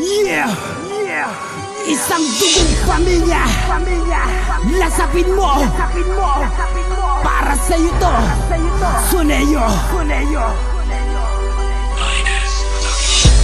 Yeah! Yeah! Isang dugong pamilya! Pamilya! Lasapin mo! Lasapin mo! Para sa'yo to! Suneyo! Suneyo!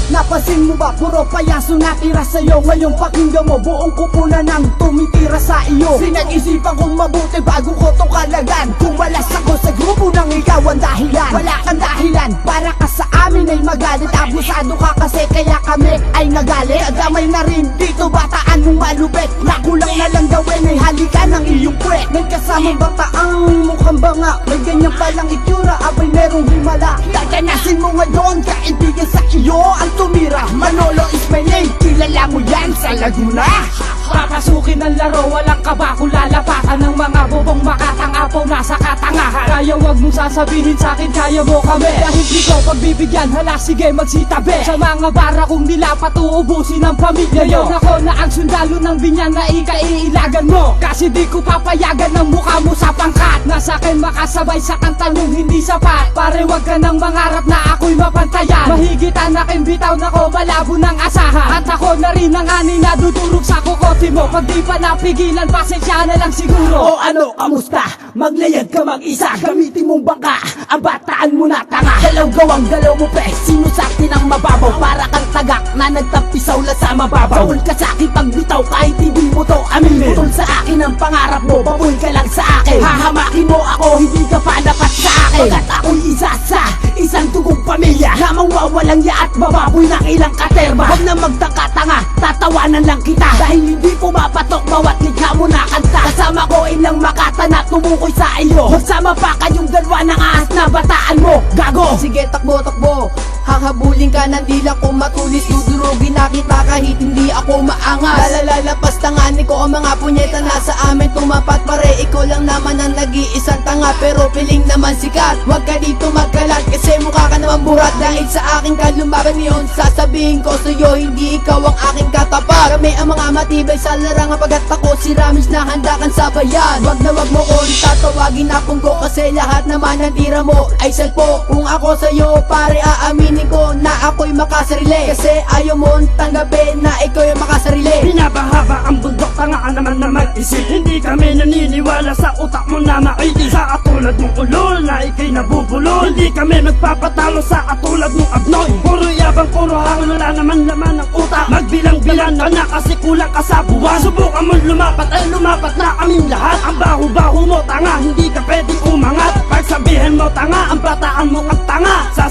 Napansin mo ba, puro payaso natira sa'yo. Ngayong pakinggan mo, buong kupunan ng tumitira sa iyo. Sinag-isipan kong mabuti bago ko to kalagan. Kung malas ako sa grupo ng ikaw ang dahilan. Wala kang dahilan, para ka sa amin ay magalit. Abusado ka kasi kaya kami ay nagalit. Kadamay na rin dito, bataan mong malupit. Nakulang na lang gawin ay halika ng iyong puwet. May kasamang bataang mukhang banga? May ganyan palang itsura, abay merong himala. Gaganasin mo ngayon, kaibigan sa iyo ang tumira. Manolo is my name, kilala mo yan sa Laguna. Papasukin ang laro, walang kaba kung lalapakan ng mga bobong makatangapaw nasa katangahan. Kaya wag mong sasabihin sa akin, kaya mo kami. Dahil di ko pagbibigyan, hala sige magsitabi. Sa mga bara kong nilapat, uubusin ang pamilya nyo. Ngayon ako na ang sundalo ng binyan na ikaiilagan mo. Kasi di ko papayagan ng mukha mo sa akin makasabay sa kanta yung hindi sapat. Pare wag ka nang mangarap na ako'y mapantayan. Mahigit ang aking bitaw na ko, malabo ng asahan. At ako na rin ang ani na dudurog sa kukote mo. Pag di pa napigilan, pasensya na lang siguro. O ano, kamusta? Maglayag ka mag-isa Gamitin mong bangka. Ang bataan mo na tanga. Galaw gawang galaw mo pre. Sinusakti ng mababaw? Para kang tagak na nagtapisaw la sa mababaw. Bawal ka sa akin pagbitaw kahit hindi mo to aminin. Putol sa akin ang pangarap mo Baboy ka lang sa akin. Hahamakin mo ako Hindi ka pa dapat sa akin. Pagkat ako'y isa sa Isang tugong pamilya. Na mawawalang ya at bababoy ng ilang katerba. Huwag na magtaka-tanga Tatawanan lang kita. Dahil hindi pumapatok bawat likha mo na kanta. Kasama ko ilang makata na tumukoy sa iyo. Magsama pa kayong dalawa ng ahas na bataan mo. Gago! Sige takbo takbo. Hahabulin ka ng dila ko matulis Dudurugin na kita kahit hindi ako maangas. Lalalapas tanganin ko ang mga punyeta na sa amin Tumapat pare. Ikaw lang naman ang nag-iisang tanga Pero piling naman sikat. Huwag ka dito magkalat kasi mukha ka naman burat. Dahil sa akin ka lumaban yun Sasabihin ko sa'yo hindi ikaw ang aking katapat. Kami ang mga matibay sa larangan Pagkat ako si Ramis na handa kang sabayan. Wag na wag mo ko tatawagin na punggo Kasi lahat naman ng tira mo ay salpo. Kung ako sa'yo pare aaminin ko na ako'y makasarili. Kasi ayaw mo tanggapin na ikaw yung makasarili mag-isip Hindi kami naniniwala sa utak mo na makinig Sa atulad mong ulol na ikay nabubulol Hindi kami magpapatalo sa atulad mong abnoy. Puro yabang, puro hangin, wala naman laman ng utak. Magbilang-bilang ka na kasi kulang ka sa buwan. Subukan mo lumapat ay lumapat na kaming lahat. Ang baho-baho mo tanga, hindi ka pwedeng umangat. Pagsabihin mo tanga, ang bataan mo tanga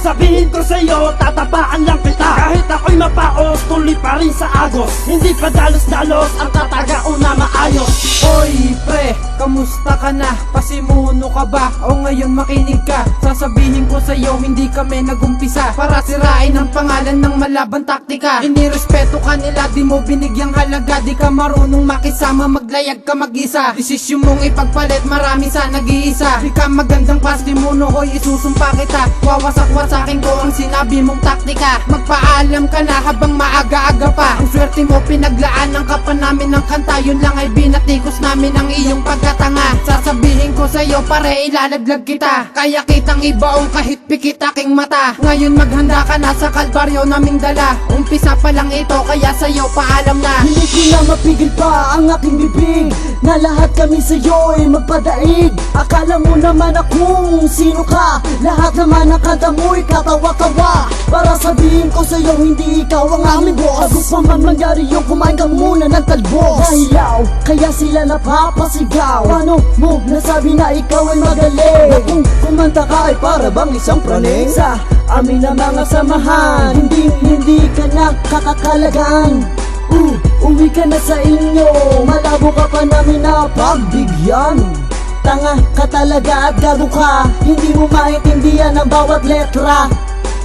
Sasabihin ko sa'yo, tatapaan lang kita. Kahit ako'y mapaos, tuloy pa rin sa agos. Hindi pa dalos-dalos, ang tatagao na maayos. Oy pre, kamusta ka na? Pasimuno ka ba? O ngayon makinig ka. Sasabihin ko sa'yo hindi kami nagumpisa. Para sirain ang pangalan ng malabang taktika. Inirespeto ka nila di mo binigyang halaga. Di ka marunong makisama maglayag ka mag-isa. Desisyon mong ipagpalit marami sa nag-iisa. Di ka magandang pasimuno ko'y isusumpa kita Wawasak-wasakin ko ang sinabi mong taktika. Magpaalam ka na habang maaga-aga pa. Ang swerte mo pinaglaanan ka pa namin ng kanta. Yun lang ay binatikos namin ang iyong pagkatanga. Sasabihin ko sa'yo pare ilalaglag kita. Kaya kitang ibaong kahit pikit aking mata. Ngayon maghanda ka na sa kalbaryo naming dala. Umpisa pa lang ito kaya sa'yo paalam na. Hindi ko na mapigil pa ang aking bibig Na lahat kami sa'yo ay magpadaig. Akala mo naman akong sino ka Lahat naman ang kanta mo'y katawa-tawa Para sabihin ko sa'yo hindi ikaw ang aming boss. Bago pa man mangyari yung kumain ka muna ng talbos Nahiyaw, kaya sila napapasigaw. Paano mo nasabi na ikaw ay magaling? Na kung kumanta ka ay para bang isang praning? Sa amin na mga samahan. Hindi, hindi ka nakakakalagan. Uh, uwi ka na sa inyo. Malabo ka pa namin na pagbigyan Tanga ka talaga at gago ka. Hindi mo maintindihan ang bawat letra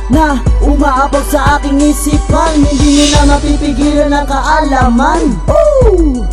Na umaabag sa aking isipan Hindi nyo na mapipigilan ang kaalaman. Ooh,